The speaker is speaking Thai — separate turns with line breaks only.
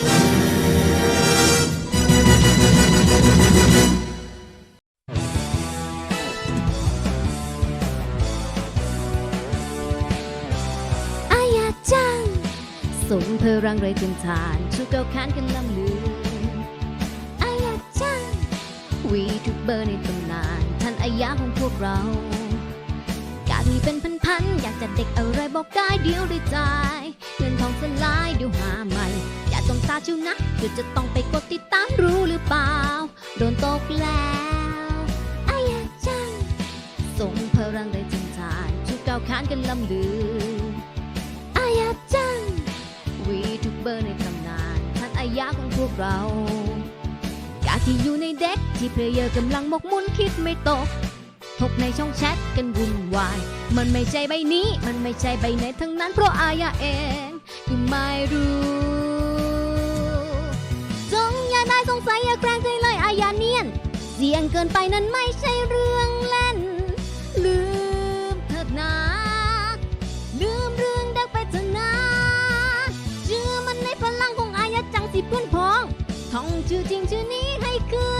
อายาจังสมเพอรังไรเต็มฐานชูเก่าขานกันลำลืออายาจังวีทุกเบอร์ในตำนานท่านอายาของพวกเรากาดมีเป็นพันๆอยากจะเด็กอะไรบอกได้เดียวได้จ่ายเงินทองสลายเดี๋ยวหามา จิวนะเดี๋ยวจะต้องไปกดติดตามรู้หรือเปล่า โดนตกแล้วอายาจังส่งพลังได้จังทานชุดก้าวขานกันลำลืออายาจังวีทูเบอร์ในตำนานท่านอายาของพวกเรากาที่อยู่ในเด็กที่เพลเยอร์กำลังหมกมุ่นคิดไม่ตกถกในช่องแชทกันวุ่นวาย มันไม่ใช่ใบนี้ มันไม่ใช่ใบไหนทั้งนั้นเพราะอายาเองคือไม่รู้ อายาเนียน เสี่ยงเกินไปนั้นไม่ใช่เรื่องเล่น ลืมเถิดนะ ลืมเรื่องเด็กไปเถอะนะเชื่อมันในพลังของอายะจังสิเพื่อนพ้องท่องชื่อจริงชื่อนี้ให้คืน